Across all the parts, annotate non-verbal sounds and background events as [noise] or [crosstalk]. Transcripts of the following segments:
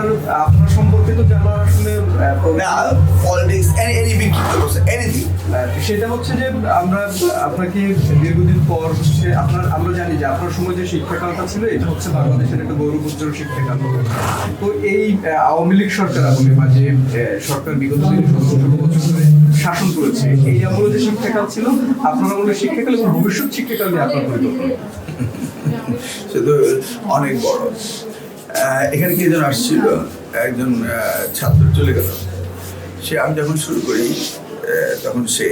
আপনার আপনার সম্পর্কে তো জানার আসলে পলিটিক্স এনি এনিথিং সেটা হচ্ছে যে আমরা আপনাকে দীর্ঘদিন পর হচ্ছে আপনার আমরা জানি যে আপনার সময় যে শিক্ষাকালটা ছিল এটা হচ্ছে বাংলাদেশের একটা গৌরব উজ্জ্বল শিক্ষাকাল। তো এই আওয়ামী লীগ সরকার আমলে বা যে সরকার বিগত দিনে সতেরো বছর ধরে শাসন করেছে এই আমলে যে শিক্ষাকাল ছিল আপনার আমলে শিক্ষাকাল এবং ভবিষ্যৎ শিক্ষাকাল নিয়ে আপনার পরিকল্পনা। [laughs] সে তো অনেক বড়। এখানে কি একজন আসছিল? একজন ছাত্র চলে গেল। সে, আমি যখন শুরু করি তখন সে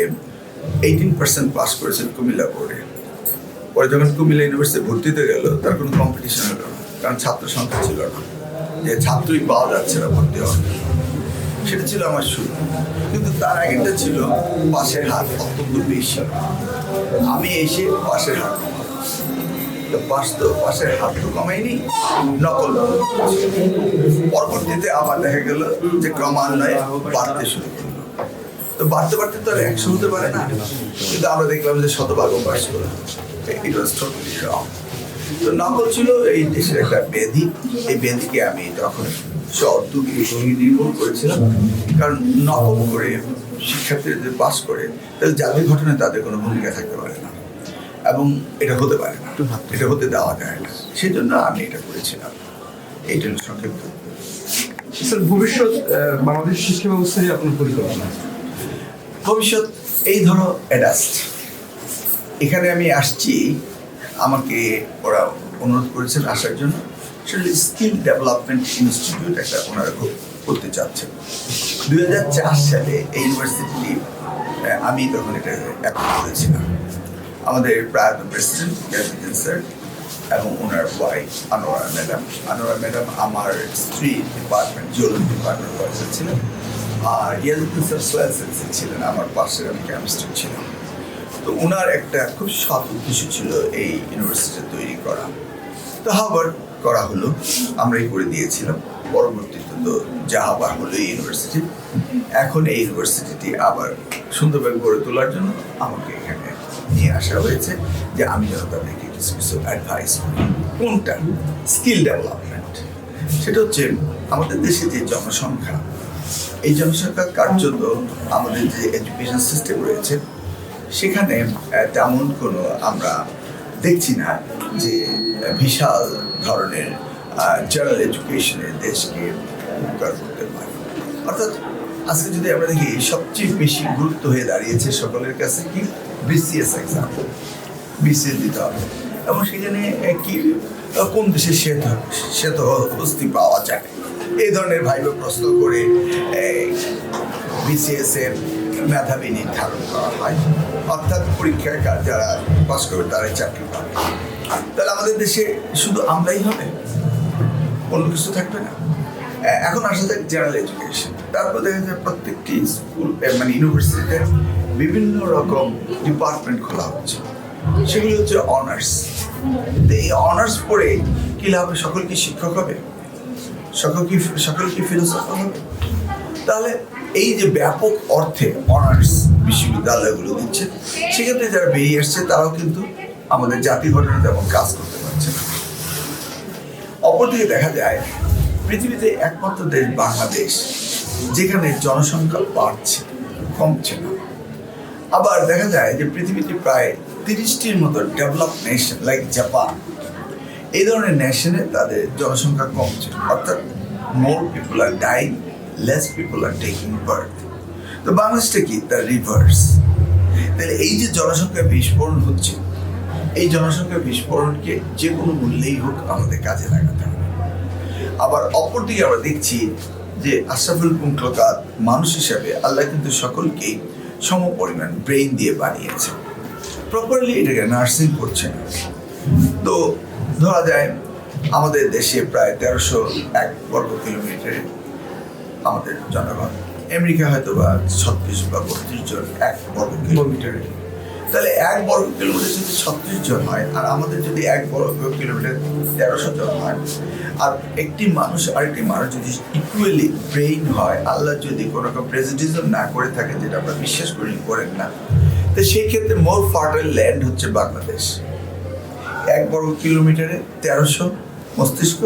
এইটিন পার্সেন্ট পাস করেছেন কুমিল্লা বোর্ডে। পরে যখন কুমিল্লা ইউনিভার্সিটি ভর্তিতে গেল, তার কোনো কম্পিটিশন হলো না, কারণ ছাত্র সংখ্যা ছিল না। যে ছাত্রই পাওয়া যাচ্ছে না ভর্তি হওয়ার। সেটা ছিল আমার শুরু। কিন্তু তার আগেরটা ছিল পাশের হাত অত্যন্ত বেশি। আমি এসে পাশের হাত পাশ তো পাশের হাত তো কমাইনি, নকল পরবর্তীতে আবার দেখা গেল যে ক্রমান্বয়ে বাড়তে শুরু তো বাড়তে বাড়তে তো আর একশো হতে পারে না, কিন্তু আমরা দেখলাম যে শতভাগ পাস করল তো নকল ছিল এই দেশের একটা ব্যাধি। এই ব্যাধিকে আমি তখন নির্মূল করেছিলাম। কারণ নকল করে শিক্ষার্থীরা যদি পাস করে, তাহলে জাতীয় ঘটনায় তাদের কোনো ভূমিকা থাকতে পারে না। এবং এটা হতে পারে না। এটা হতে দেওয়া যায় না। সেই জন্য আমি এটা করেছিলাম। এইটা সংক্ষিপ্ত স্যার ভবিষ্যৎ বাংলাদেশ শিক্ষা ব্যবস্থা নিয়ে আপনার পরিকল্পনা? ভবিষ্যৎ এই ধরো অ্যাডাস্ট এখানে আমি আসছি আমাকে ওরা অনুরোধ করেছেন আসার জন্য। সেটা স্কিল ডেভেলপমেন্ট ইনস্টিটিউট একটা ওনারা খুব করতে চাচ্ছেন। দুই হাজার চার সালে এই ইউনিভার্সিটি আমি তখন এটা অ্যাপ্লাই করেছিলাম। আমাদের প্রায়ত প্রেসিডেন্ট স্যার এবং ওনার wife Anwara madam Anwara madam আমার স্ত্রী ডিপার্টমেন্ট জিওলজি ডিপার্টমেন্ট ওয়াইফ ছিলেন আর ইয়াজুদ্দিন স্যার সোয়াল সায়েন্সে ছিলেন, আমার পাশের আমি কেমিস্ট্রি ছিলাম। তো ওনার একটা খুব সৎ উদ্দেশ্য ছিল এই ইউনিভার্সিটি তৈরি করা। তো হাবার করা হলো, আমরাই করে দিয়েছিলাম। পরবর্তীতে তো জাহাবার হলো এই ইউনিভার্সিটি এখন এই ইউনিভার্সিটিটি আবার সুন্দরভাবে গড়ে তোলার জন্য আমাকে এখানে নিয়ে আসা হয়েছে যে আমি যেন তাদেরকে কিছু কিছু অ্যাডভাইস করি। কোনটা? স্কিল ডেভেলপমেন্ট সেটা হচ্ছে আমাদের দেশে যে জনসংখ্যা, এই জনসংখ্যা কার্যত আমাদের যে এডুকেশন সিস্টেম রয়েছে, সেখানে তেমন কোনো আমরা দেখছি না যে বিশাল ধরনের জেনারেল এডুকেশনের দেশকে উপকার করতে পারে। অর্থাৎ আজকে যদি আমরা দেখি, সবচেয়ে বেশি গুরুত্ব হয়ে দাঁড়িয়েছে সকলের কাছে কি? বিসিএস এক্সাম বিসিএস দিতে হবে। এবং সেখানে কি কোন দেশে শ্বেত শ্বেত হস্তি পাওয়া যায়? এই ধরনের ভাইবে প্রশ্ন করে বিসিএস এর মেধাবী নির্ধারণ করা হয়। অর্থাৎ পরীক্ষায় যারা পাস করবে, তারাই চাকরি পাবে। তাহলে আমাদের দেশে শুধু আমরাই হবে? অন্য কিছু থাকবে না? এখন আসা যাক জেনারেল এডুকেশন তারপর দেখা যায় প্রত্যেকটি স্কুল মানে ইউনিভার্সিটিতে বিভিন্ন রকম ডিপার্টমেন্ট খোলা হচ্ছে। সেগুলি হচ্ছে অনার্স এই অনার্স পড়ে কি লাভ? সকল কি শিক্ষক হবে? সকল কি সকল কি ফিলোসফার হবে? তাহলে এই যে ব্যাপক অর্থে অনার্স বিশ্ববিদ্যালয়গুলো দিচ্ছে, সেক্ষেত্রে যারা বেরিয়ে আসছে, তারাও কিন্তু আমাদের জাতি ঘটনা তেমন কাজ করতে পারছে না। অপরদিকে দেখা যায়, পৃথিবীতে একমাত্র দেশ বাংলাদেশ, যেখানে জনসংখ্যা বাড়ছে, কমছে না। আবার দেখা যায় যে পৃথিবীতে প্রায় তিরিশটির মতো ডেভেলপ নেশন লাইক জাপান, এই ধরনের নেশনে তাদের জনসংখ্যা কমছে অর্থাৎ more people are dying less people are taking birth তো বাংলাদেশটা কি? তার রিভার্স তাহলে এই যে জনসংখ্যা বিস্ফোরণ হচ্ছে, এই জনসংখ্যা বিস্ফোরণকে যে কোনো মূল্যেই হোক আমাদের কাজে লাগাতে হবে। আবার অপরদিকে আমরা দেখছি যে আশরাফুল পুঙ্কলকাত মানুষ হিসাবে আল্লাহ কিন্তু সকলকেই সম পরিমাণ ব্রেইন দিয়ে বানিয়েছে। প্রপারলি এটাকে নার্সিং করছে তো ধরা যায়, আমাদের দেশে প্রায় তেরোশো এক বর্গ কিলোমিটারে আমাদের জনগণ। আমেরিকা হয়তো বা ছত্রিশ বা বত্রিশ জন এক বর্গ কিলোমিটারে। তাহলে এক বর্গ কিলোমিটার যদি ছত্রিশ জন হয়, আর আমাদের যদি এক বর্গ কিলোমিটার তেরোশো জন হয়, আর একটি মানুষ, আরেকটি মানুষ যদি ইকুয়ালি ব্রেইন হয়, আল্লাহ যদি কোনো রকম প্রেজিডিজম না করে থাকে, যেটা আমরা বিশ্বাস করি করেন না, তো সেই ক্ষেত্রে মোর ফার্টাইল ল্যান্ড হচ্ছে বাংলাদেশ। এক বর্গ কিলোমিটারে তেরোশো মস্তিষ্ক,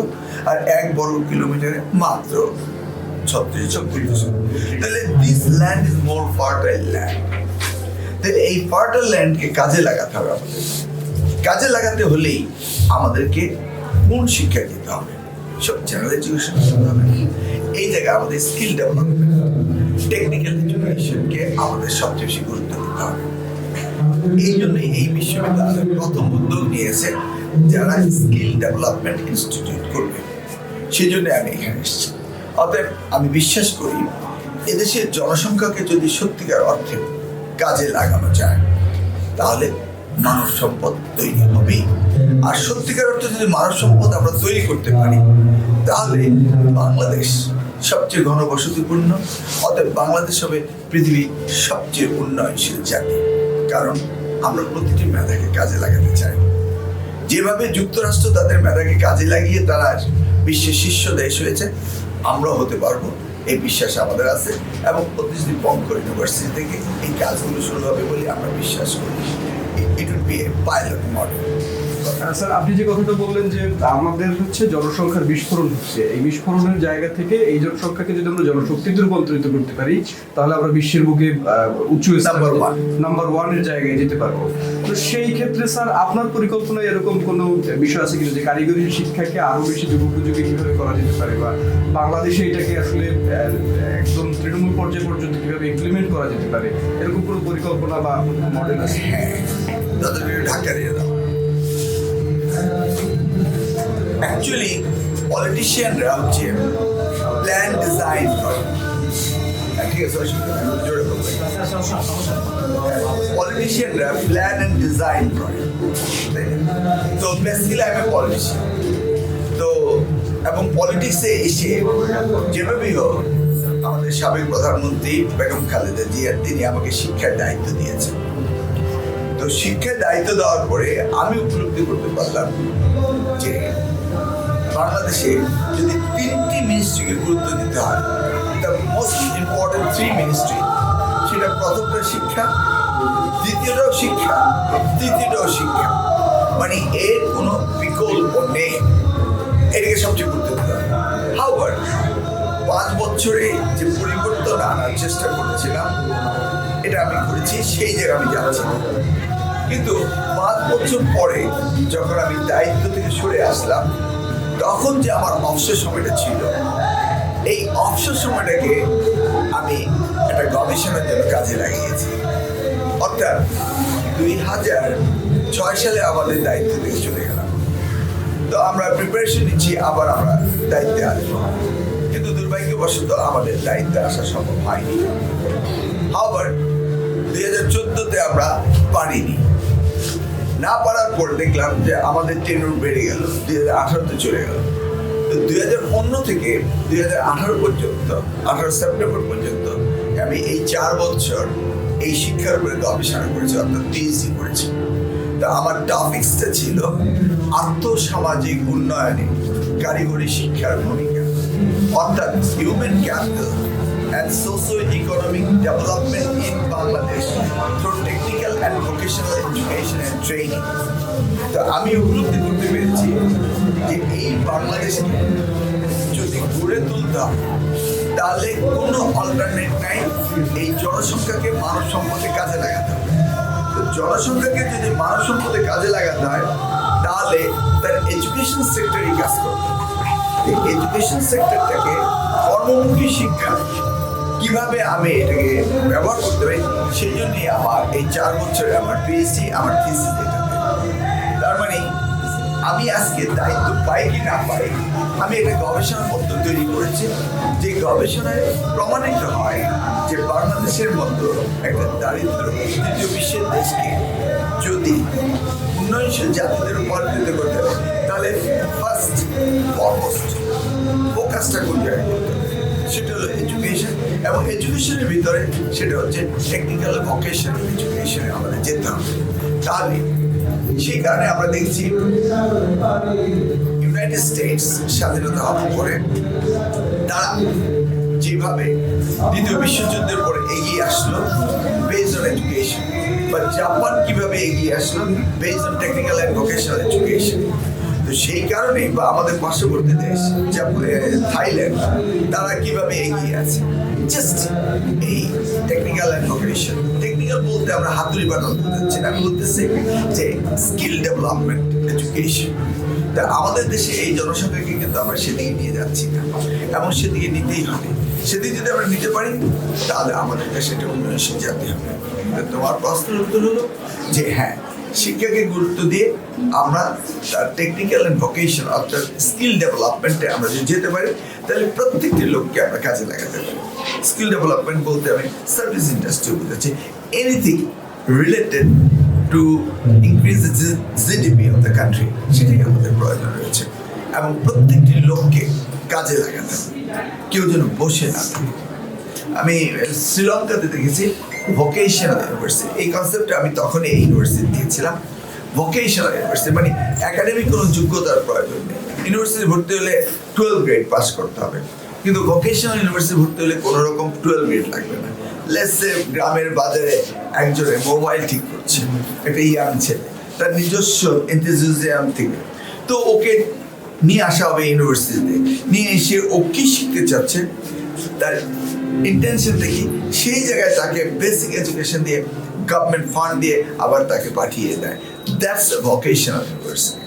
আর এক বর্গ কিলোমিটারে মাত্র ছত্রিশ ছত্রিশ তাহলে this land is more fertile land তাহলে এই ফার্টাইল ল্যান্ডকে কাজে লাগাতে হবে আমাদের। কাজে লাগাতে হলেই আমাদেরকে কোন শিক্ষা দিতে হবে। সব জেনারেল এডুকেশন হবে। এই জায়গায় আমাদের স্কিল ডেভেলপমেন্ট টেকনিক্যাল এডুকেশনকে আমাদের সবচেয়ে বেশি গুরুত্ব দিতে হবে। এই জন্যই এই বিশ্ববিদ্যালয় প্রথম উদ্যোগ নিয়েছে যারা স্কিল ডেভেলপমেন্ট ইনস্টিটিউট করবে। সেই জন্য আমি এখানে এসেছি। অতএব আমি বিশ্বাস করি, এদেশের জনসংখ্যাকে যদি সত্যিকার অর্থে কাজে লাগানো যায়। তাহলে মানব সম্পদ তৈরি হবে। আর সত্যিকার অর্থে যদি মানব সম্পদ আমরা তৈরি করতে পারি, তাহলে বাংলাদেশ সবচেয়ে ঘনবসতিপূর্ণ, অতএব বাংলাদেশ হবে পৃথিবীর সবচেয়ে উন্নয়নশীল জাতি। কারণ আমরা প্রতিটি মেধাকে কাজে লাগাতে চাই। যেভাবে যুক্তরাষ্ট্র তাদের মেধাকে কাজে লাগিয়ে তারা বিশ্বের শীর্ষ দেশ হয়েছে, আমরাও হতে পারব। এই বিশ্বাস আমাদের আছে এবং প্রতিশ্রুতি পঙ্কর ইউনিভার্সিটি থেকে এই কাজগুলো শুরু হবে বলে আমরা বিশ্বাস করি। It would be a pilot model sir আপনি যে কথাটা বললেন যে আমাদের হচ্ছে জনসংখ্যার বিস্ফোরণ হচ্ছে এই বিস্ফোরণের জায়গা থেকে এই জনসংখ্যাকে যদি আমরা জনশক্তিতে রূপান্তরিত করতে পারি তাহলে আমরা বিশ্বের বুকে উঁচু Number one. নাম্বার ওয়ানের জায়গায় যেতে পারব। তো সেই ক্ষেত্রে স্যার আপনার পরিকল্পনায় এরকম কোনো বিষয় আছে কিনা যে কারিগরি শিক্ষাকে আরও বেশি যুগোপযোগী কীভাবে করা যেতে পারে বা বাংলাদেশে এটাকে আসলে একদম তৃণমূল পর্যায় পর্যন্ত কীভাবে ইমপ্লিমেন্ট করা যেতে পারে? এরকম কোনো পরিকল্পনা বা মডেল আছে? হ্যাঁ ঢাকা দিয়ে দাও। অ্যাকচুয়ালি পলিটিশিয়ানরা হচ্ছে প্ল্যান ডিজাইন করে। হ্যাঁ, ঠিক আছে পলিটিশিয়ানরা প্ল্যান অ্যান্ড ডিজাইন করে? তো বেসিক্যালি আমি পলিটিশিয়ান তো এবং পলিটিক্সে এসে যেভাবেই হোক আমাদের সাবেক প্রধানমন্ত্রী বেগম খালেদা জিয়া তিনি আমাকে শিক্ষার দায়িত্ব দিয়েছেন। তো শিক্ষার দায়িত্ব দেওয়ার পরে আমি উপলব্ধি করতে পারলাম যে বাংলাদেশে যদি তিনটি মিনিস্ট্রিকে গুরুত্ব দিতে হয় the most important three ministry সেটা প্রথমটা শিক্ষা, দ্বিতীয়টাও শিক্ষা, তৃতীয়টাও শিক্ষা। মানে এর কোনো বিকল্প নেই। এটাকে সবচেয়ে গুরুত্ব দিতে হবে। হাউবার পাঁচ বছরে যে পরিবর্তন আনার চেষ্টা করেছিলাম, এটা আমি করেছি, সেই জায়গায় আমি যাচ্ছি। কিন্তু পাঁচ বছর পরে যখন আমি দায়িত্ব থেকে সরে আসলাম তখন যে আমার অবসর সময়টা ছিল, এই অবসর সময়টাকে আমি একটা গবেষণার জন্য কাজে লাগিয়েছি। অর্থাৎ দুই হাজার ছয় সালে আমাদের দায়িত্ব থেকে চলে গেলাম। তো আমরা প্রিপারেশন নিচ্ছি, আবার আমরা দায়িত্বে আসব। কিন্তু দুর্ভাগ্যবশত আমাদের দায়িত্বে আসা সম্ভব হয়নি। আবার দুই হাজার চোদ্দতে আমরা পারিনি। না পারার পর দেখলাম যে আমাদের টেনুর বেড়ে গেল, দুই হাজার আঠারোতে চলে গেল। তো দুই হাজার পনেরো থেকে দুই হাজার আঠারো পর্যন্ত, আঠারো সেপ্টেম্বর পর্যন্ত আমি এই চার বছর এই শিক্ষার উপরে গবেষণা করেছি, অর্থাৎ পিএইচডি করেছি। তা আমার টপিক্সটা ছিল আর্থসামাজিক উন্নয়নে কারিগরি শিক্ষার ভূমিকা, অর্থাৎ human capital and socio-economic development in Bangladesh through technical and vocational education and training. তো আমি উপলব্ধি করতে পেরেছি যে এই বাংলাদেশকে যদি গড়ে তুলতে হয়, তাহলে কোনো অল্টারনেট নাই এই জনসংখ্যাকে মানব সম্পদে কাজে লাগাতে হবে তো জনসংখ্যাকে যদি মানব সম্পদে কাজে লাগাতে হয়, তাহলে তার এডুকেশন সেক্টরই কাজ করতে হবে এডুকেশন সেক্টরটাকে কর্মমুখী শিক্ষা কীভাবে আমি এটাকে ব্যবহার করতে পারি? সেই জন্যই আমার এই চার বছরে আমার পিএইচডি আমার থিসিস তার মানে আমি আজকে দায়িত্ব পাই কি না পাই, আমি একটা গবেষণা পত্র তৈরি করেছি। যে গবেষণায় প্রমাণিত হয় যে বাংলাদেশের মতো একটা দারিদ্র তৃতীয় বিশ্বের দেশকে যদি উন্নয়নশীল জাতিদের রূপান্তরিত করতে হবে তাহলে ফার্স্ট ফরমোস্ট ফোকাসটা কোন জায়গায় এডুকেশন এবং এডুকেশনের ভিতরে সেটা হচ্ছে টেকনিক্যাল ভোকেশনাল এডুকেশনে আমাদের যেতে হবে। তাহলে সেই কারণে আমরা দেখছি ইউনাইটেড স্টেটস স্বাধীনতা হওয়ার পরে তারা যেভাবে দ্বিতীয় বিশ্বযুদ্ধের পরে এগিয়ে আসলো বেসড অন এডুকেশন বা জাপান কীভাবে এগিয়ে আসলো based on technical and vocational education সেই কারণেই বা আমাদের পার্শ্ববর্তী দেশ যেমন থাইল্যান্ড, তারা কীভাবে এগিয়ে আছে? জাস্ট এই টেকনিক্যাল অ্যান্ড টেকনিক্যাল বলতে আমরা হাতুড়ি বানাল বোঝাচ্ছি আমি বলতেছি যে স্কিল ডেভেলপমেন্ট এডুকেশন তা আমাদের দেশে এই জনসংখ্যাকে কিন্তু আমরা সেদিকে নিয়ে যাচ্ছি না। এবং সেদিকে নিতেই হবে। সেদিকে যদি আমরা নিতে পারি, তাহলে আমাদের দেশে একটা উন্নয়নশীল জাতি হবে। তোমার প্রশ্নের উত্তর হলো যে হ্যাঁ শিক্ষাকে গুরুত্ব দিয়ে আমরা তার টেকনিক্যাল অ্যান্ড ভোকেশন অর্থাৎ স্কিল ডেভেলপমেন্টে আমরা যদি যেতে পারি, তাহলে প্রত্যেকটি লোককে আমরা কাজে লাগাতে পারি। স্কিল ডেভেলপমেন্ট বলতে আমি সার্ভিস ইন্ডাস্ট্রি বোঝাচ্ছি। Anything related to increase GDP of the country সেটাই আমাদের প্রয়োজন রয়েছে। এবং প্রত্যেকটি লোককে কাজে লাগাতে কেউ যেন বসে না থাকে। আমি শ্রীলঙ্কাতে দেখেছি ভোকেশনাল ইউনিভার্সিটি এই কনসেপ্টটা আমি তখন এই ইউনিভার্সিটি দিয়েছিলাম। ভোকেশনাল ইউনিভার্সিটি মানে একাডেমিক কোনো যোগ্যতার প্রয়োজন নেই। ইউনিভার্সিটি ভর্তি হলে টুয়েলভ গ্রেড পাস করতে হবে। কিন্তু ভোকেশনাল ইউনিভার্সিটি ভর্তি হলে কোনো রকম টুয়েলভ গ্রেড লাগবে না। লেসে গ্রামের বাজারে একজনে মোবাইল ঠিক করছে। একটা ইয়াং ছেলে, তার নিজস্ব এনথুজিয়াম থেকে। তো ওকে নিয়ে আসা হবে ইউনিভার্সিটিতে নিয়ে এসে ও কি শিখতে চাচ্ছে? তার ইন্টেনশন দেখি, সেই জায়গায় তাকে বেসিক এডুকেশন দিয়ে গভর্নমেন্ট ফান্ড দিয়ে আবার তাকে পাঠিয়ে দেয়। দ্যাটস এ ভোকেশনাল ইউনিভার্সিটি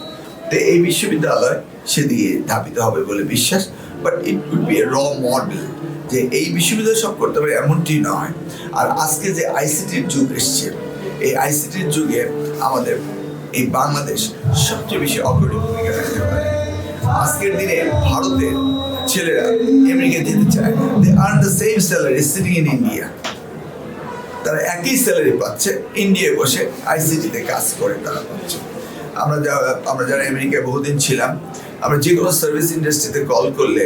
তো এই বিশ্ববিদ্যালয় সেদিকে ধাবিত হবে বলে বিশ্বাস but it would be a raw model যে এই বিশ্ববিদ্যালয় সব করতে পারে এমনটি নয়। আর আজকে যে আইসিটির যুগ এসছে, এই আইসিটির যুগে আমাদের এই বাংলাদেশ সবচেয়ে বেশি অগ্রণী ভূমিকা রাখতে পারে। আজকের দিনে ভারতের ছেলেরা আমেরিকা চায়। They earn the same salary sitting in India তারা একই স্যালারি পাচ্ছে ইন্ডিয়ায় বসে আইসিটিতে কাজ করে তারা পাচ্ছে। আমরা যা, আমরা যারা আমেরিকায় বহুদিন ছিলাম, আমরা যে কোনো সার্ভিস ইন্ডাস্ট্রিতে কল করলে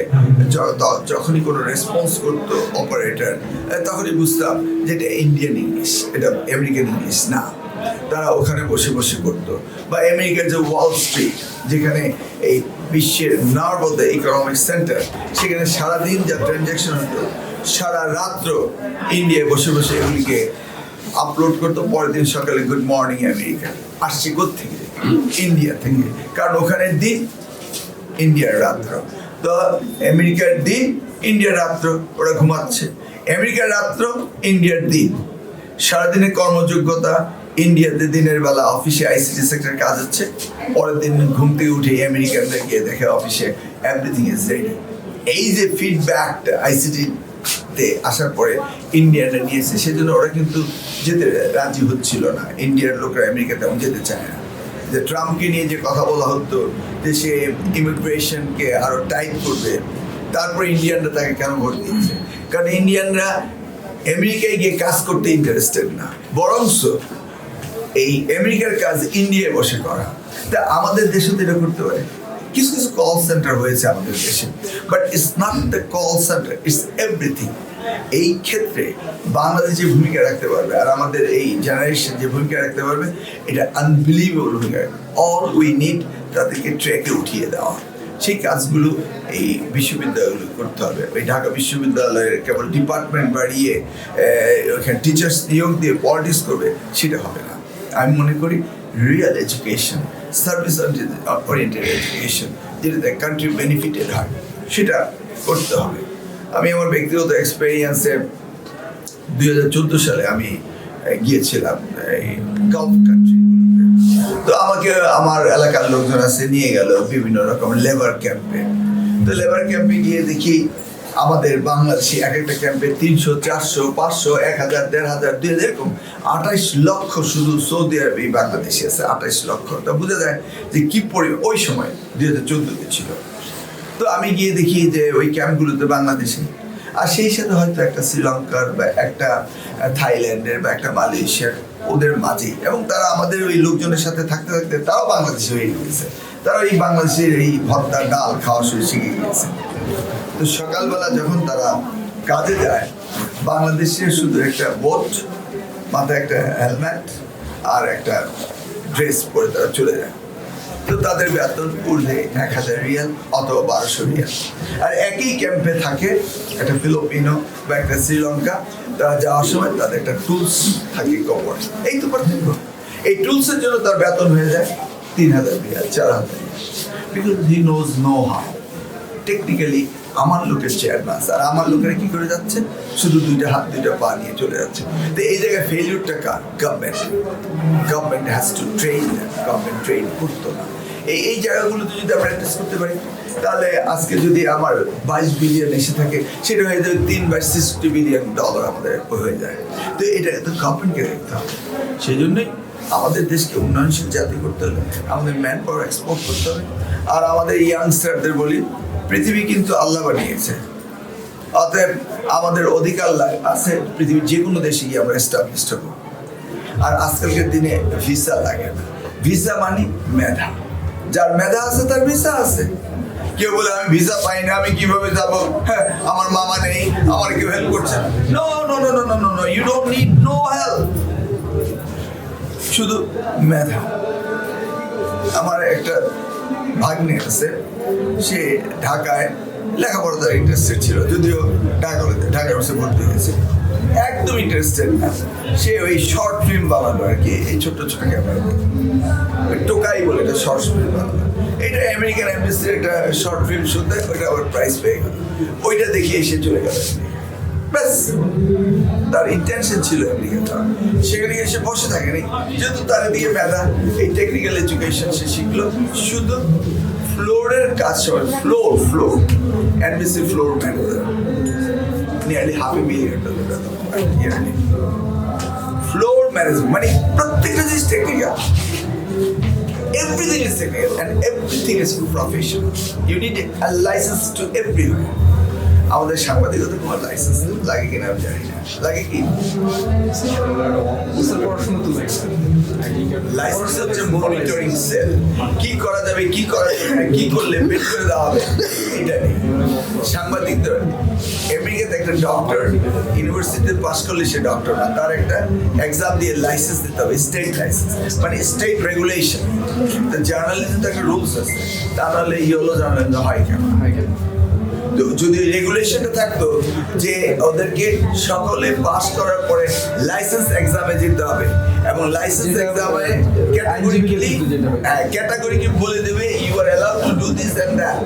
যখনই কোনো রেসপন্স করতো অপারেটর তখনই বুঝতাম যে এটা ইন্ডিয়ান ইংলিশ এটা আমেরিকান ইংলিশ না। তারা ওখানে বসে বসে করতো। বা আমেরিকার যে ওয়াল স্ট্রিট, যেখানে এই বিশ্বের nerve of the economic centre, সেখানে সারাদিন যা ট্রানজ্যাকশন হতো, সারা রাত্র ইন্ডিয়ায় বসে বসে এগুলিকে আপলোড করতো। পরের দিন সকালে গুড মর্নিং আমেরিকা। আসছে থেকে ইন্ডিয়া থেকে। কারণ ওখানে দিন ইন্ডিয়ার রাত্র। তো আমেরিকার দিন ইন্ডিয়ার রাত্র, ওরা ঘুমাচ্ছে। আমেরিকার রাত্র, ইন্ডিয়ার দিন। সারাদিনের কর্মযোগ্যতা ইন্ডিয়াতে দিনের বেলা অফিসে আইসিটি সেক্টর কাজ হচ্ছে। পরের দিন ঘুম থেকে উঠে আমেরিকানরা গিয়ে দেখে অফিসে এভরিথিং ইজ রেডি এই যে ফিডব্যাকটা আইসিটি তে আসার পরে ইন্ডিয়ানরা নিয়েছে, সেজন্য ওরা কিন্তু যেতে রাজি হচ্ছিল না। ইন্ডিয়ার লোকরা আমেরিকা তেমন যেতে চায় না। যে ট্রাম্পকে নিয়ে যে কথা বলা হতো, যে সে ইমিগ্রেশনকে আরও টাইট করবে, তারপর ইন্ডিয়ানরা তাকে কেন ভোট দিয়েছে কারণ ইন্ডিয়ানরা আমেরিকায় গিয়ে কাজ করতে ইন্টারেস্টেড না। বরংস এই আমেরিকার কাজ ইন্ডিয়ায় বসে করা। তা আমাদের দেশে তো এটা করতে পারে। কিছু কিছু কল সেন্টার হয়েছে আমাদের দেশে। But it's not the call centre it's everything এই ক্ষেত্রে বাংলাদেশ যে ভূমিকা রাখতে পারবে আর আমাদের এই জেনারেশন যে ভূমিকা রাখতে পারবে, এটা আনবিলিভেবল ভূমিকা। অল উই নিড তাদেরকে ট্র্যাকে উঠিয়ে দেওয়া। সেই কাজগুলো এই বিশ্ববিদ্যালয়গুলো করতে হবে। ওই ঢাকা বিশ্ববিদ্যালয়ের কেবল ডিপার্টমেন্ট বাড়িয়ে ওখানে টিচার্স নিয়োগ দিয়ে পলিটিক্স করবে, সেটা হবে না। আমি মনে করি real education service oriented education যেটাতে কান্ট্রি বেনিফিটেড হয়, সেটা করতে হবে। আমি আমার ব্যক্তিগত এক্সপেরিয়েন্সে দুই হাজার চোদ্দ সালে আমি গিয়েছিলাম এই গালফ কান্ট্রি তো আমাকে, আমার এলাকার লোকজন আছে, নিয়ে গেল বিভিন্ন রকম লেবার ক্যাম্পে তো লেবার ক্যাম্পে গিয়ে দেখি আমাদের বাংলাদেশি এক একটা ক্যাম্পে তিনশো, চারশো, পাঁচশো, এক হাজার, দেড় হাজার, দুই হাজার, এরকম আঠাইশ লক্ষ শুধু সৌদি আরবে বাংলাদেশি আছে, আঠাইশ লক্ষ। তা বোঝা যায় যে কি পরিমাণ ওই সময় দুই হাজার চোদ্দোতে ছিল। তো আমি গিয়ে দেখি যে ওই ক্যাম্পগুলোতে বাংলাদেশে। আর সেই সাথে হয়তো একটা শ্রীলঙ্কার বা একটা থাইল্যান্ডের বা একটা মালয়েশিয়ার ওদের মাঝে এবং তারা আমাদের ওই লোকজনের সাথে থাকতে থাকতে তারাও বাংলাদেশে হয়ে গিয়েছে। তারা এই বাংলাদেশের এই ভর্তা ডাল খাওয়া শুরু শিখে গিয়েছে। তো সকালবেলা যখন তারা কাজে যায়, বাংলাদেশের শুধু একটা বোট, মাথায় একটা হেলমেট আর একটা ড্রেস পরে তারা চলে যায়। তো তাদের বেতন উঠলে এক হাজার রিয়াল অথবা বারোশো রিয়াল। আর একই ক্যাম্পে থাকে একটা ফিলিপিনো বা একটা শ্রীলঙ্কা। তারা যাওয়ার সময় তাদের একটা টুলস থাকে কবর। এই তো পার্থক্য। এই টুলসের জন্য তার বেতন হয়ে যায় তিন হাজার রিয়াল, চার হাজার because he knows know how technically আমার লোকের চেয়ারম্যান আর আমার লোকেরা কি করে যাচ্ছে? শুধু দুইটা হাত, দুইটা পা নিয়ে চলে যাচ্ছে। তো এই জায়গায় ফেলিউরটা কার? Government government has to train government train করতো না। এই এই জায়গাগুলোতে যদি আমরা প্র্যাকটিস করতে পারি, তাহলে আজকে যদি আমার বাইশ বিলিয়ন এসে থাকে, সেটা হয়ে যাবে তিন বা সিক্সটি বিলিয়ন ডলার আমাদের হয়ে যায়। তো এটা তো গভর্নমেন্টকে দেখতে হবে। সেই জন্যই আমাদের দেশকে উন্নয়নশীল জাতি করতে হলে আমাদের ম্যান পাওয়ার এক্সপোর্ট করতে হবে। আর আমাদের ইয়াংস্টারদের বলি পৃথিবী কিন্তু আল্লাহ বানিয়েছে। অতএব আমাদের অধিকার আছে পৃথিবীর যে কোনো দেশে গিয়ে আমরা এস্টাবলিশড হব। আর আজকালকার দিনে ভিসা লাগে না। ভিসা মানে মেধা। যার মেধা আছে, তার ভিসা আছে। কেউ বলে, আমি ভিসা পাই না, আমি কীভাবে যাব? হ্যাঁ আমার মামা নেই, আমার কেউ হেল্প করছে no. No no no no no you don't need no help শুধু মেধা। আমার একটা ভাগ্নে আছে সে ঢাকায় লেখাপড়া তার ইন্টারেস্টেড ছিল, যদিও ঢাকা ঢাকা বসে ভর্তি হয়েছে। একদম ইন্টারেস্টেড না। সে ওই শর্ট ফিল্ম বানালো আর কি, এই ছোট্ট ছোট ক্যামেরা টোকাই বলে এটা শর্ট ফিল্ম বানালো। এটা আমেরিকান এমবিসির একটা শর্ট ফিল্ম শুনতে, ওইটা আবার প্রাইজ পেয়ে গেল। ওইটা দেখে এসে চলে গেল। ব্যাস, তার ইন্টেনশন ছিল আমেরিকাটা সেখানে গিয়ে সে বসে থাকেনি। যেহেতু তার দিয়ে মেধা এই টেকনিক্যাল এডুকেশন সে শিখলো। শুধু ফ্লোরের কাজ সবাই floor floor NBC floor manager nearly half a million floor management মানে প্রত্যেকটা জিনিস technical Everything is technical and everything is professional. You need a license to everywhere. আমাদের সাংবাদিকতা কোনো লাইসেন্স লাগে কিনা আমি জানি না। লাগে কি? তো লাইসেন্স হচ্ছে মনিটরিং সেল কি করা যাবে কি করা যাবে কি করলে বের করে দেওয়া হবে? এটা নেই সাংবাদিকদের। আমেরিকাতে একটা ডক্টর ইউনিভার্সিটিতে পাস করলে সে ডক্টর না। তার একটা এক্সাম দিয়ে লাইসেন্স দিতে হবে স্টেট লাইসেন্স মানে স্টেট রেগুলেশন তো জার্নালিজম একটা রুলস আছে। তা নাহলে ইয়েলো জার্নালিজম হয় কেন? তো যদি রেগুলেশনটা থাকতো যে ওদেরকে সকলে পাস করার পরে লাইসেন্স এক্সামে যেতে হবে এবং লাইসেন্স এক্সামে ক্যাটাগরিক্যালি ক্যাটাগরিকে বলে দেবে you are allowed to do this and that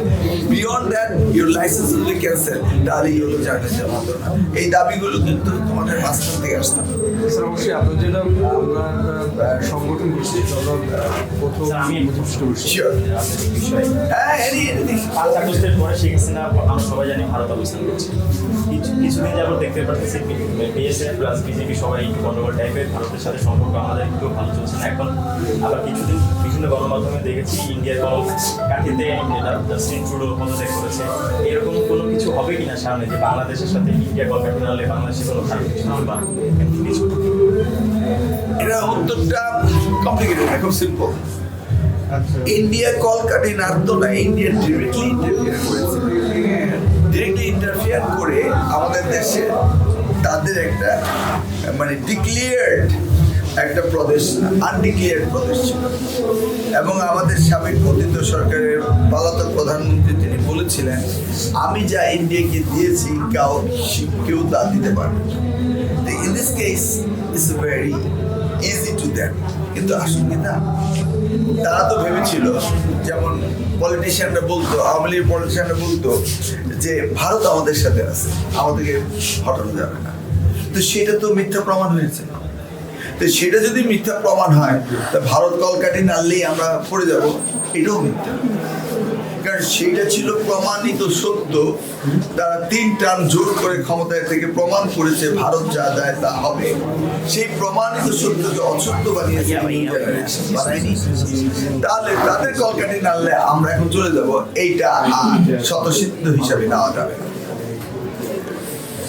beyond that your licence will be cancel তাহলে জার্নালিজম হতো না এই দাবিগুলো কিন্তু তোমাদের মাঝখান থেকে আসতে হবে। স্যার অবশ্যই। আপনার যেটা আমরা সংগঠন করছি আমরা প্রথম প্রতিষ্ঠিত করছি। হ্যাঁ এনি এনিথিং পাঁচ আগস্টের পরে শেখ হাসিনা আমরা সবাই জানি ভারত অবস্থান করছে। কিছু কিছুদিন যাবত দেখতে পাচ্ছি বিএসএফ প্লাস বিজেপি সবাই গন্ডগোল টাইপের ভারতের সাথে সম্পর্ক আমাদের একটু ভালো চলছে না এখন। আবার কিছুদিন বিভিন্ন গণমাধ্যমে দেখেছি ইন্ডিয়ার কোনো কাঠিতে জাস্টিন ট্রুডো পদত্যাগ করেছে। এরকম কোনো কিছু হবে কিনা সামনে? যে বাংলাদেশের সাথে ইন্ডিয়া নাহলে বাংলাদেশে কোনো খারাপ কিছু হবে বা কিছু এটা উত্তরটা কমপ্লিকেটেড না খুব সিম্পল ইন্ডিয়া কল কাটে নাড়তো না ইন্ডিয়া ডিরেক্টলি ইন্টারফিয়ার করেছে। ডিরেক্টলি ইন্টারফিয়ার করে আমাদের দেশে। তাদের একটা মানে ডিক্লিয়ার্ড একটা প্রদেশ আনডিক্লিয়ার্ড প্রদেশ ছিল। এবং আমাদের সাবেক পতিত সরকারের পলাতক প্রধানমন্ত্রী তিনি বলেছিলেন আমি যা ইন্ডিয়াকে দিয়েছি কাউ কেউ তা দিতে পারবে in this case it's very easy to them কিন্তু আসলে না, তারা তো ভেবেছিল, যেমন পলিটিশিয়ানরা বলতো, আওয়ামী লীগের পলিটিশিয়ানরা বলতো, যে ভারত আমাদের সাথে আছে, আমাদেরকে হটানো যাবে না। তো সেটা তো মিথ্যা প্রমাণ হয়েছে। তো সেটা যদি মিথ্যা প্রমাণ হয়, তা ভারত কলকাটি নাড়লেই আমরা পড়ে যাব, এটাও মিথ্যা। সেটা ছিল প্রমাণিত সত্য। তারা তিন টান জোর করে ক্ষমতায় থেকে প্রমাণ করেছে ভারত যা দেয় তা হবে। সেই প্রমাণিত সত্যকে অসত্য বানিয়েছে তাহলে তাদের কলকাতি নাড়লে আমরা এখন চলে যাব। এইটা শতসিদ্ধ হিসাবে নেওয়া যাবে না।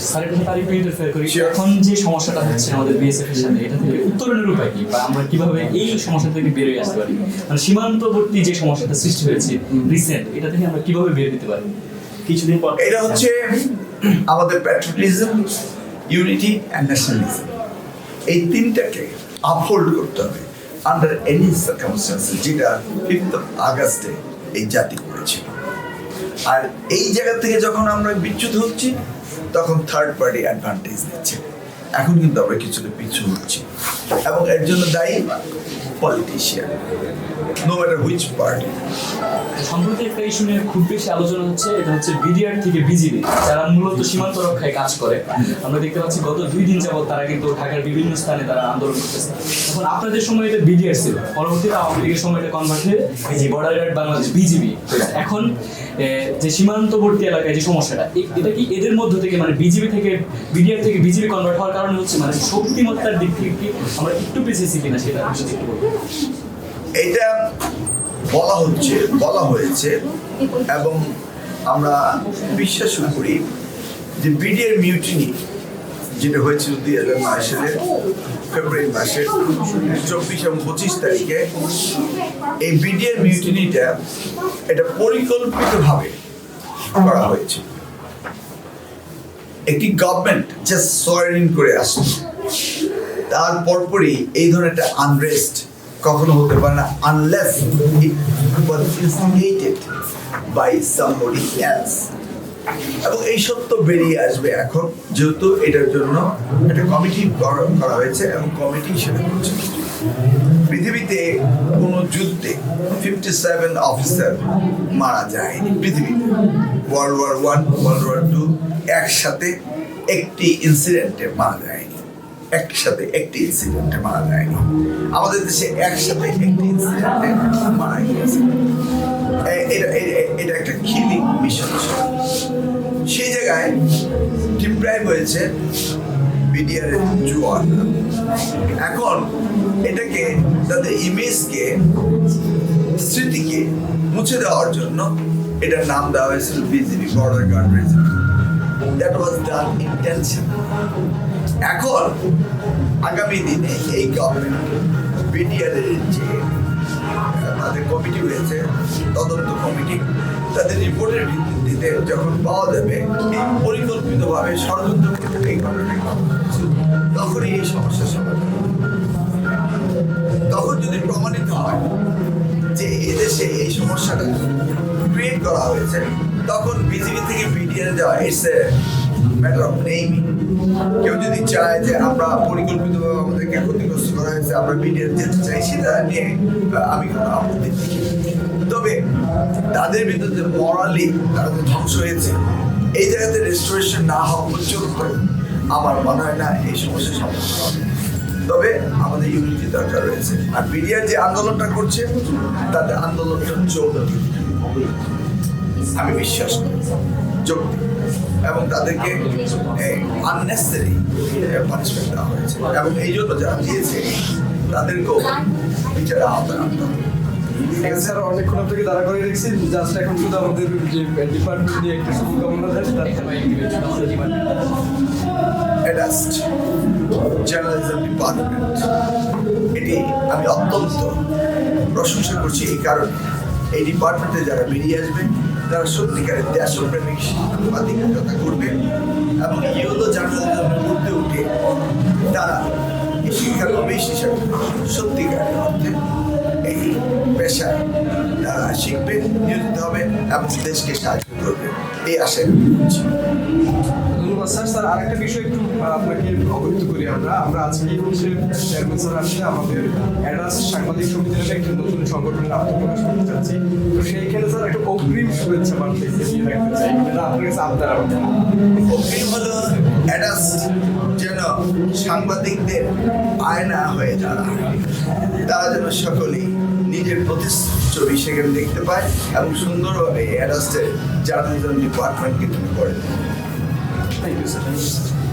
স্যার এটা তার একটু ইন্টারফেয়ার করি। এখন যে সমস্যাটা হচ্ছে আমাদের বিএসএফ এর সাথে এটা থেকে উত্তরণের উপায় কি? বা আমরা কীভাবে এই সমস্যা থেকে বেরিয়ে আসতে পারি? মানে সীমান্তবর্তী যে সমস্যাটা সৃষ্টি হয়েছে রিসেন্ট এটা থেকে আমরা কীভাবে বের হতে পারি? কিছুদিন পর এটা হচ্ছে আমাদের প্যাট্রিয়টিজম ইউনিটি অ্যান্ড ন্যাশনালিজম এই তিনটাকে আপহোল্ড করতে হবে আন্ডার এনি সার্কামস্টান্স যেটা ফিফথ আগস্টে এই জাতি করেছিল। আর এই জায়গা থেকে যখন আমরা বিচ্যুত হচ্ছি তখন থার্ড পার্টি অ্যাডভান্টেজ নিচ্ছে এখন কিন্তু আমরা কিছুটা পিছু হচ্ছি। এবং এর জন্য দায়ী politician, no matter which party. সম্প্রতি একটা ইস্যু নিয়ে খুব বেশি আলোচনা হচ্ছে, এটা হচ্ছে বিডিআর থেকে বিজিবি। যারা মূলত সীমান্ত রক্ষায় কাজ করে। আমরা দেখতে পাচ্ছি, গত দুই দিন যাবত তারা কিন্তু ঢাকার বিভিন্ন স্থানে তারা আন্দোলন করতেছে। এখন আপনাদের সময় এটা বিডিআর ছিল। পরবর্তীতে আওয়ামী লীগের সময় এটা কনভার্ট হয়ে BG border guard Bangladesh BGB এখন যে সীমান্তবর্তী এলাকায় যে সমস্যাটা এটা কি এদের মধ্য থেকে মানে বিজিবি থেকে, বিডিআর থেকে বিজিবি কনভার্ট হওয়ার কারণে হচ্ছে? মানে শক্তিমত্তার দিক থেকে আমরা একটু পেয়েছি কিনা সেটা একটু বলব এটা বলা হচ্ছে, বলা হয়েছে এবং আমরা বিশ্বাস করি যে বিডিআর মিউটিনি যেটা হয়েছিল দুই হাজার নয় সালের ফেব্রুয়ারি মাসের চব্বিশ এবং পঁচিশ তারিখে, এই বিডিআর মিউটিনিটা এটা পরিকল্পিতভাবে করা হয়েছে। একটি গভর্নমেন্ট জাস্ট সোয়ারিং করে আসছে। তার পরপরই এই ধরনের একটা আনরেস্ট কখনো হতে পারে না আনলেস বাই সামবডি এলস এবং এই সত্য বেরিয়ে আসবে এখন, যেহেতু এটার জন্য একটা কমিটি গঠন করা হয়েছে এবং কমিটি সেটা করছে। পৃথিবীতে কোনো যুদ্ধে ফিফটি সেভেন অফিসার মারা যায়নি পৃথিবীতে। World war one world war two একসাথে একটি ইনসিডেন্টে মারা যায়নি। একসাথে একটি ইনসিডেন্টে মারা যায়নি। আমাদের দেশে একসাথে একটি ইনসিডেন্টে মারা গিয়েছে। এটা এটা- একটা খিলিং মিশন সেই জায়গায় ডিপ্রাইভ হয়েছে বিডিআরের জোয়ার। এখন এটাকে, তাদের ইমেজকে স্মৃতিকে মুছে দেওয়ার জন্য এটার নাম দেওয়া হয়েছিল BGB border guard regiment that was done intention এখন আগামী দিনে এই গভর্নমেন্ট বিডিআরের যে তাদের কমিটি হয়েছে তদন্ত কমিটি তাদের রিপোর্টের ভিত্তিতে যখন পাওয়া যাবে, এই পরিকল্পিতভাবে ষড়যন্ত্র করে এই ঘটনাটি তখনই এই সমস্যার সমাধান। তখন যদি প্রমাণিত হয় যে এদেশে এই সমস্যাটা ক্রিয়েট করা হয়েছে তখন বিজেপি থেকে বিডিআর দেওয়া ইটস ম্যাটার অফ কেউ যদি চায় যে আমরা পরিকল্পিতভাবে আমাদেরকে ক্ষতিগ্রস্ত করা হয়েছে, আমরা বিডিআর যেতে চাই, সেটা নিয়ে আমি কোনো আপত্তি দেখি তবে তাদের ভিতরে মরালি তারা ধ্বংস হয়েছে। এই জায়গাতে রেস্টোরেশন না হওয়া পর্যন্ত আমার মনে হয় না এই সমস্যার সমাধান হবে। তবে আমাদের ইউনিটি দরকার রয়েছে। আর বিডিআর যে আন্দোলনটা করছে তাদের আন্দোলনটা চলবে। আমি বিশ্বাস করি। যৌক্তিক এবং তাদেরকে আননেসারি পানিশমেন্ট দেওয়া হয়েছে। এবং এই জন্য যারা দিয়েছে তাদেরকেও বিচারে আওতায় আনতে হবে। স্যার অনেকক্ষণ আপনাকে দাঁড়া করে রেখেছি। জাস্ট এখন শুধু আমাদের যে ডিপার্টমেন্ট নিয়ে একটা শুভকামনা অ্যাডাস্ট জার্নালিজম ডিপার্টমেন্ট এটি আমি অত্যন্ত প্রশংসা করছি। এই কারণে এই ডিপার্টমেন্টে যারা বেরিয়ে আসবে তারা সত্যিকারের দেশপ্রেমিক সাংবাদিকতা করবে এবং ইয়েলো জার্নালিজমের মধ্যে উঠে তারা এই শিক্ষার প্রবেশ হিসাবে সত্যিকারের অর্থে এই পেশায় তারা শিখবে, নিয়োজিত হবে এবং দেশকে সাহায্য করবে। এই আশায় ধন্যবাদ, স্যার। স্যার, আরেকটা বিষয় একটু আপনাকে অবহিত করি আমরা। আমরা আজকে হচ্ছে চেয়ারম্যান স্যার আসলে আমাদের অ্যাডাস সাংবাদিক সমিতির একটা নতুন সংগঠনের আত্মপ্রকাশ করতে চাচ্ছি। তো সেইখানে স্যার, একটা অগ্রিম শুভেচ্ছা বার্তা দিয়ে রাখতে চাই। আপনার কাছে আমাদের অগ্রিম হলো অ্যাডাস্ট যেন সাংবাদিকদের আয়না হয়ে দাঁড়ায়। তারা যেন সকলেই নিজের প্রতিচ্ছবি সেখানে দেখতে পায় এবং সুন্দরভাবে অ্যাডাস্টের জার্নালিজম ডিপার্টমেন্টকে তুমি করে দেয় থ্যাংক ইউ স্যার